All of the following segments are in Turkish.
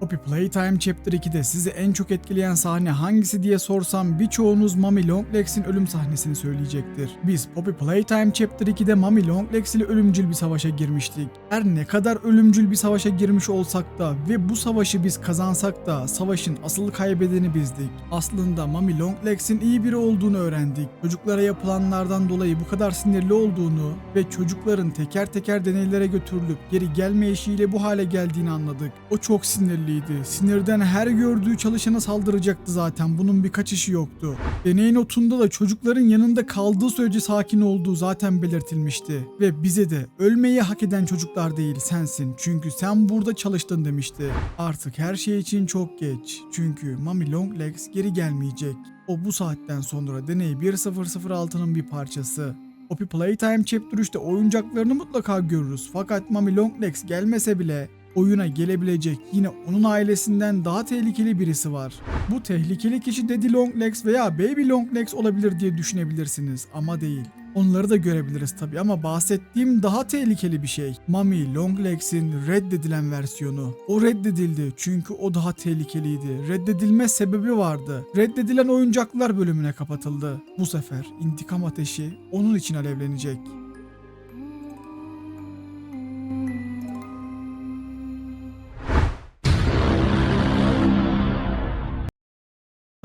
Poppy Playtime Chapter 2'de sizi en çok etkileyen sahne hangisi diye sorsam birçoğunuz Mami Longlex'in ölüm sahnesini söyleyecektir. Biz Poppy Playtime Chapter 2'de Mami Longlegs ile ölümcül bir savaşa girmiştik. Her ne kadar ölümcül bir savaşa girmiş olsak da ve bu savaşı biz kazansak da savaşın asıl kaybedeni bizdik. Aslında Mami Longlegs'in iyi biri olduğunu öğrendik. Çocuklara yapılanlardan dolayı bu kadar sinirli olduğunu ve çocukların teker teker deneylere götürülüp geri gelmeyişiyle bu hale geldiğini anladık. O çok sinirliydi. Sinirden her gördüğü çalışana saldıracaktı zaten. Bunun bir kaçışı yoktu. Deney notunda da çocukların yanında kaldığı sürece sakin olduğu zaten belirtilmişti. Ve bize de ölmeyi hak eden çocuklar değil sensin. Çünkü sen burada çalıştın demişti. Artık her şey için çok geç. Çünkü Mami Longlegs geri gelmeyecek. O bu saatten sonra deney 1006'nın bir parçası. Poppy Playtime Chapter 3'te oyuncaklarını mutlaka görürüz. Fakat Mami Longlegs gelmese bile oyuna gelebilecek yine onun ailesinden daha tehlikeli birisi var. Bu tehlikeli kişi Daddy Longlegs veya Baby Longlegs olabilir diye düşünebilirsiniz ama değil. Onları da görebiliriz tabi ama bahsettiğim daha tehlikeli bir şey. Mami Longlegs'in reddedilen versiyonu. O reddedildi çünkü o daha tehlikeliydi. Reddedilme sebebi vardı. Reddedilen oyuncaklar bölümüne kapatıldı. Bu sefer intikam ateşi onun için alevlenecek.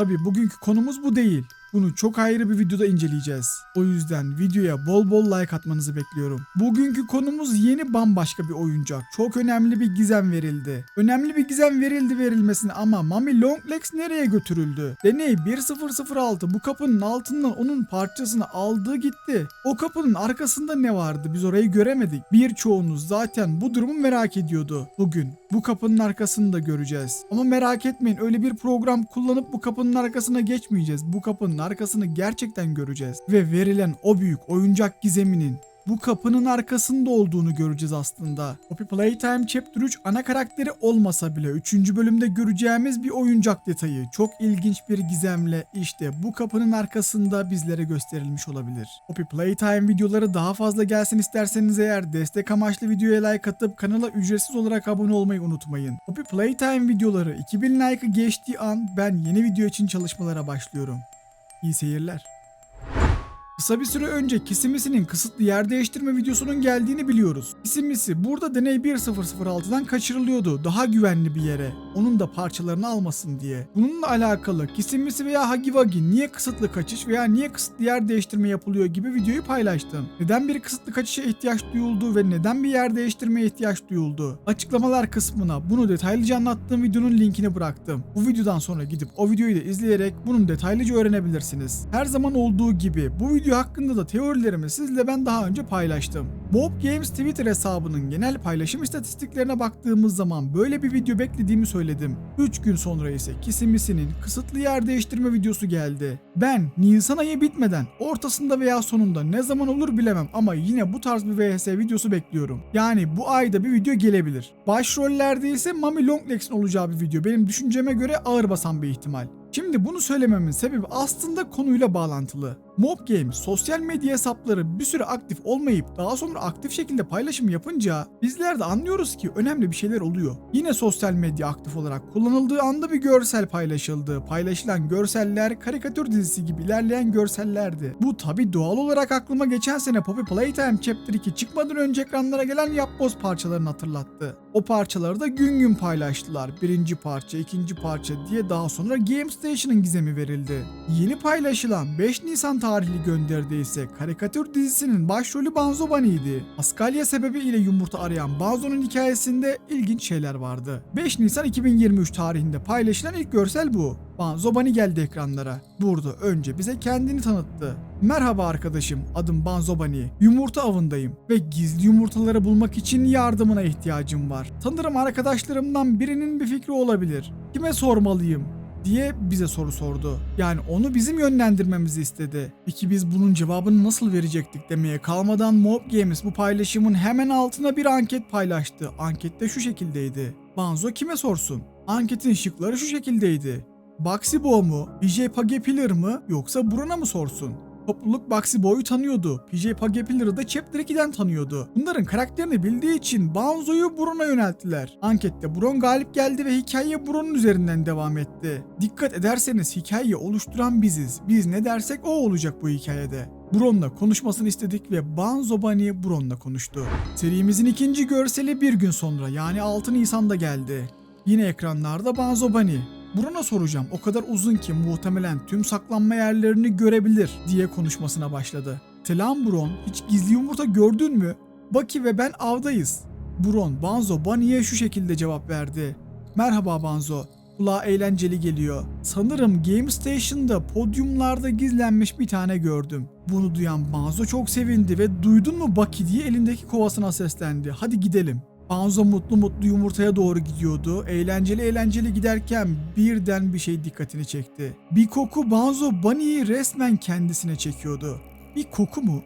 Tabi bugünkü konumuz bu değil. Bunu çok ayrı bir videoda inceleyeceğiz. O yüzden videoya bol bol like atmanızı bekliyorum. Bugünkü konumuz yeni bambaşka bir oyuncak. Çok önemli bir gizem verildi. Önemli bir gizem verildi verilmesine ama Mami Longlegs nereye götürüldü? Deney 1006 bu kapının altından onun parçasını aldı gitti. O kapının arkasında ne vardı? Biz orayı göremedik. Birçoğunuz zaten bu durumu merak ediyordu. Bugün bu kapının arkasını da göreceğiz. Ama merak etmeyin öyle bir program kullanıp bu kapının arkasına geçmeyeceğiz. Bu kapının arkasını gerçekten göreceğiz. Ve verilen o büyük oyuncak gizeminin bu kapının arkasında olduğunu göreceğiz aslında. Poppy Playtime Chapter 3 ana karakteri olmasa bile 3. bölümde göreceğimiz bir oyuncak detayı. Çok ilginç bir gizemle işte bu kapının arkasında bizlere gösterilmiş olabilir. Poppy Playtime videoları daha fazla gelsin isterseniz eğer destek amaçlı videoya like atıp kanala ücretsiz olarak abone olmayı unutmayın. Poppy Playtime videoları 2000 like'ı geçtiği an ben yeni video için çalışmalara başlıyorum. İyi seyirler. Kısa bir süre önce Kisimis'in kısıtlı yer değiştirme videosunun geldiğini biliyoruz. Kisimisi burada deney 1006'dan kaçırılıyordu daha güvenli bir yere. Onun da parçalarını almasın diye. Bununla alakalı Kisimisi veya Hagiwagi niye kısıtlı kaçış veya niye kısıtlı yer değiştirme yapılıyor gibi videoyu paylaştım. Neden bir kısıtlı kaçışa ihtiyaç duyuldu ve neden bir yer değiştirmeye ihtiyaç duyuldu? Açıklamalar kısmına bunu detaylıca anlattığım videonun linkini bıraktım. Bu videodan sonra gidip o videoyu da izleyerek bunun detaylıca öğrenebilirsiniz. Her zaman olduğu gibi bu video hakkında da teorilerimi sizle ben daha önce paylaştım. Bob Games Twitter hesabının genel paylaşım istatistiklerine baktığımız zaman böyle bir video beklediğimi söyledim. 3 gün sonra ise Kisimisinin kısıtlı yer değiştirme videosu geldi. Ben Nisan ayı bitmeden ortasında veya sonunda ne zaman olur bilemem ama yine bu tarz bir VHS videosu bekliyorum. Yani bu ayda bir video gelebilir. Başrollerde ise Mami Longlegs'in olacağı bir video benim düşünceme göre ağır basan bir ihtimal. Şimdi bunu söylememin sebebi aslında konuyla bağlantılı. Mob Games sosyal medya hesapları bir süre aktif olmayıp daha sonra aktif şekilde paylaşım yapınca bizler de anlıyoruz ki önemli bir şeyler oluyor. Yine sosyal medya aktif olarak kullanıldığı anda bir görsel paylaşıldı. Paylaşılan görseller karikatür dizisi gibi ilerleyen görsellerdi. Bu tabi doğal olarak aklıma geçen sene Poppy Playtime Chapter 2 çıkmadan önce ekranlara gelen yapboz parçalarını hatırlattı. O parçaları da gün gün paylaştılar. Birinci parça, ikinci parça diye daha sonra Game Station'ın gizemi verildi. Yeni paylaşılan 5 Nisan tarihli gönderide ise karikatür dizisinin başrolü Banzo Bunny'ydi. Askalya sebebiyle yumurta arayan Banzo'nun hikayesinde ilginç şeyler vardı. 5 Nisan 2023 tarihinde paylaşılan ilk görsel bu. Banzo Bunny geldi ekranlara. Burada önce bize kendini tanıttı. Merhaba arkadaşım, adım Banzo Bunny. Yumurta avındayım ve gizli yumurtaları bulmak için yardımına ihtiyacım var. Sanırım arkadaşlarımdan birinin bir fikri olabilir. Kime sormalıyım? diye bize soru sordu. Yani onu bizim yönlendirmemizi istedi. Peki biz bunun cevabını nasıl verecektik demeye kalmadan Mob Games bu paylaşımın hemen altına bir anket paylaştı. Ankette şu şekildeydi. Banzo kime sorsun? Anketin şıkları şu şekildeydi. Baxi Bo mu, BJ Pagepiller mı yoksa Bruna mı sorsun? Topluluk Baxi Boy'u tanıyordu. PJ Pagapiller'ı da Chapter 2'den tanıyordu. Bunların karakterini bildiği için Banzo'yu Bron'a yönelttiler. Ankette Bron galip geldi ve hikaye Bron'un üzerinden devam etti. Dikkat ederseniz hikayeyi oluşturan biziz. Biz ne dersek o olacak bu hikayede. Bron'la konuşmasını istedik ve Banzo Bunny Bron'la konuştu. Serimizin ikinci görseli bir gün sonra yani 6 Nisan'da geldi. Yine ekranlarda Banzo Bunny. Bron'a soracağım o kadar uzun ki muhtemelen tüm saklanma yerlerini görebilir diye konuşmasına başladı. Selam Bron hiç gizli yumurta gördün mü? Baki ve ben avdayız. Bron Banzo Bunny'e şu şekilde cevap verdi. Merhaba Banzo. Kulağa eğlenceli geliyor. Sanırım Game Station'da podyumlarda gizlenmiş bir tane gördüm. Bunu duyan Banzo çok sevindi ve duydun mu Baki diye elindeki kovasına seslendi. Hadi gidelim. Banzo mutlu mutlu yumurtaya doğru gidiyordu. Eğlenceli eğlenceli giderken birden bir şey dikkatini çekti. Bir koku Banzo Bunny'yi resmen kendisine çekiyordu. Bir koku mu?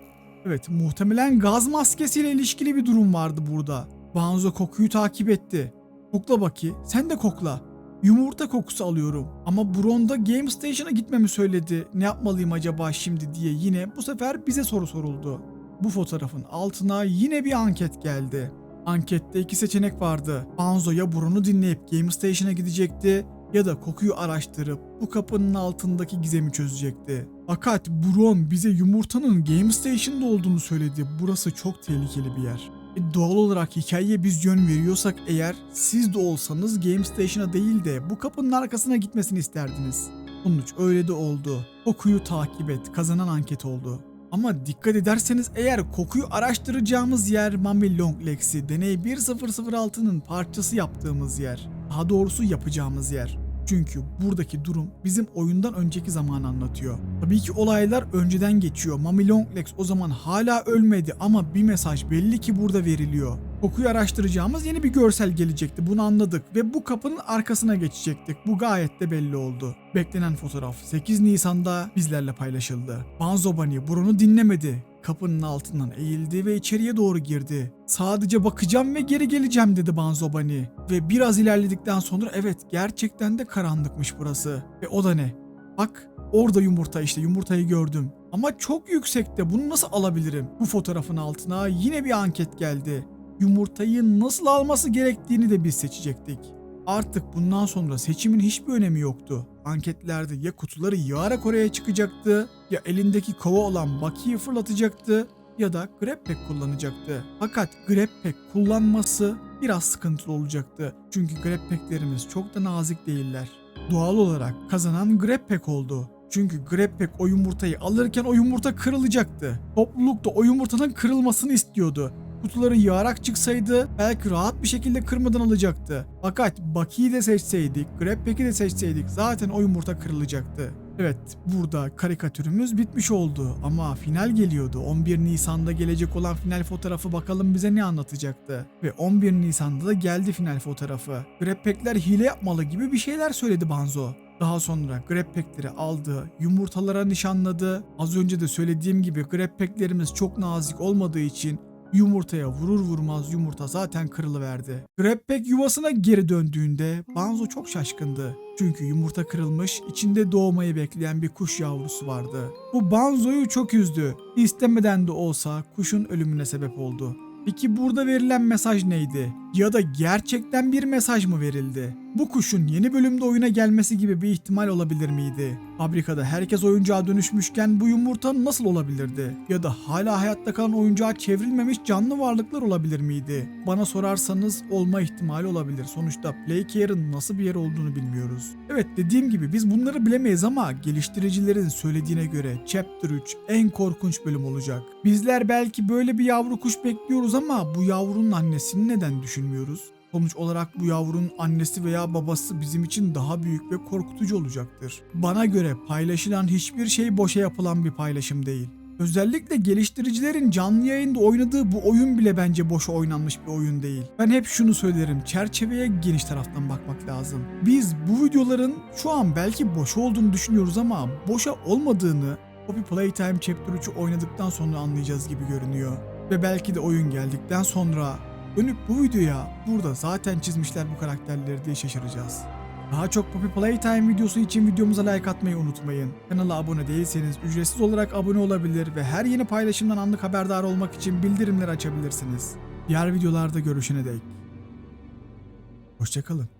Evet muhtemelen gaz maskesiyle ilişkili bir durum vardı burada. Banzo kokuyu takip etti. Kokla Baki sen de kokla. Yumurta kokusu alıyorum. Ama Bron'da Game Station'a gitmemi söyledi. Ne yapmalıyım acaba şimdi diye yine bu sefer bize soru soruldu. Bu fotoğrafın altına yine bir anket geldi. Ankette iki seçenek vardı. Banzo ya Bron'u dinleyip Game Station'a gidecekti ya da kokuyu araştırıp bu kapının altındaki gizemi çözecekti. Fakat Bron bize yumurtanın Game Station'da olduğunu söyledi. Burası çok tehlikeli bir yer. E, doğal olarak hikayeye biz yön veriyorsak eğer siz de olsanız Game Station'a değil de bu kapının arkasına gitmesini isterdiniz. Sonuç öyle de oldu. Kokuyu takip et. Kazanan anket oldu. Ama dikkat ederseniz eğer kokuyu araştıracağımız yer Mami Longlegs'i deney 1006'nın parçası yaptığımız yer. Daha doğrusu yapacağımız yer. Çünkü buradaki durum bizim oyundan önceki zamanı anlatıyor. Tabii ki olaylar önceden geçiyor. Mami Longlegs o zaman hala ölmedi ama bir mesaj belli ki burada veriliyor. Kokuyu araştıracağımız yeni bir görsel gelecekti. Bunu anladık ve bu kapının arkasına geçecektik. Bu gayet de belli oldu. Beklenen fotoğraf 8 Nisan'da bizlerle paylaşıldı. Banzo Bunny Bruno dinlemedi. Kapının altından eğildi ve içeriye doğru girdi. Sadece bakacağım ve geri geleceğim dedi Banzo Bunny. Ve biraz ilerledikten sonra evet gerçekten de karanlıkmış burası. Ve o da ne? Bak orada yumurta işte yumurtayı gördüm. Ama çok yüksekte bunu nasıl alabilirim? Bu fotoğrafın altına yine bir anket geldi. Yumurtayı nasıl alması gerektiğini de biz seçecektik. Artık bundan sonra seçimin hiçbir önemi yoktu. Anketlerde ya kutuları yığarak oraya çıkacaktı, ya elindeki kova olan Bucky'yi fırlatacaktı ya da Grab Pack kullanacaktı. Fakat Grab Pack kullanması biraz sıkıntılı olacaktı. Çünkü Grab Pack'lerimiz çok da nazik değiller. Doğal olarak kazanan Grab Pack oldu. Çünkü Grab Pack o yumurtayı alırken o yumurta kırılacaktı. Topluluk da o yumurtanın kırılmasını istiyordu kutuları yağarak çıksaydı belki rahat bir şekilde kırmadan alacaktı. Fakat Bucky'yi de seçseydik, Grab Pack'i de seçseydik zaten o yumurta kırılacaktı. Evet burada karikatürümüz bitmiş oldu ama final geliyordu. 11 Nisan'da gelecek olan final fotoğrafı bakalım bize ne anlatacaktı. Ve 11 Nisan'da da geldi final fotoğrafı. Grab Pack'ler hile yapmalı gibi bir şeyler söyledi Banzo. Daha sonra Grab Pack'leri aldı, yumurtalara nişanladı. Az önce de söylediğim gibi Grab Pack'lerimiz çok nazik olmadığı için Yumurtaya vurur vurmaz yumurta zaten kırılıverdi. Grabpack yuvasına geri döndüğünde Banzo çok şaşkındı. Çünkü yumurta kırılmış, içinde doğmayı bekleyen bir kuş yavrusu vardı. Bu Banzo'yu çok üzdü. İstemeden de olsa kuşun ölümüne sebep oldu. Peki burada verilen mesaj neydi? Ya da gerçekten bir mesaj mı verildi? Bu kuşun yeni bölümde oyuna gelmesi gibi bir ihtimal olabilir miydi? Fabrikada herkes oyuncağa dönüşmüşken bu yumurta nasıl olabilirdi? Ya da hala hayatta kalan oyuncağa çevrilmemiş canlı varlıklar olabilir miydi? Bana sorarsanız olma ihtimali olabilir. Sonuçta Playcare'ın nasıl bir yer olduğunu bilmiyoruz. Evet dediğim gibi biz bunları bilemeyiz ama geliştiricilerin söylediğine göre Chapter 3 en korkunç bölüm olacak. Bizler belki böyle bir yavru kuş bekliyoruz ama bu yavrunun annesini neden düşünmüyoruz? Sonuç olarak bu yavrunun annesi veya babası bizim için daha büyük ve korkutucu olacaktır. Bana göre paylaşılan hiçbir şey boşa yapılan bir paylaşım değil. Özellikle geliştiricilerin canlı yayında oynadığı bu oyun bile bence boşa oynanmış bir oyun değil. Ben hep şunu söylerim, çerçeveye geniş taraftan bakmak lazım. Biz bu videoların şu an belki boş olduğunu düşünüyoruz ama boşa olmadığını Poppy Playtime Chapter 3'ü oynadıktan sonra anlayacağız gibi görünüyor. Ve belki de oyun geldikten sonra dönüp bu videoya burada zaten çizmişler bu karakterleri diye şaşıracağız. Daha çok Poppy Playtime videosu için videomuza like atmayı unutmayın. Kanala abone değilseniz ücretsiz olarak abone olabilir ve her yeni paylaşımdan anlık haberdar olmak için bildirimleri açabilirsiniz. Diğer videolarda görüşene dek. Hoşçakalın.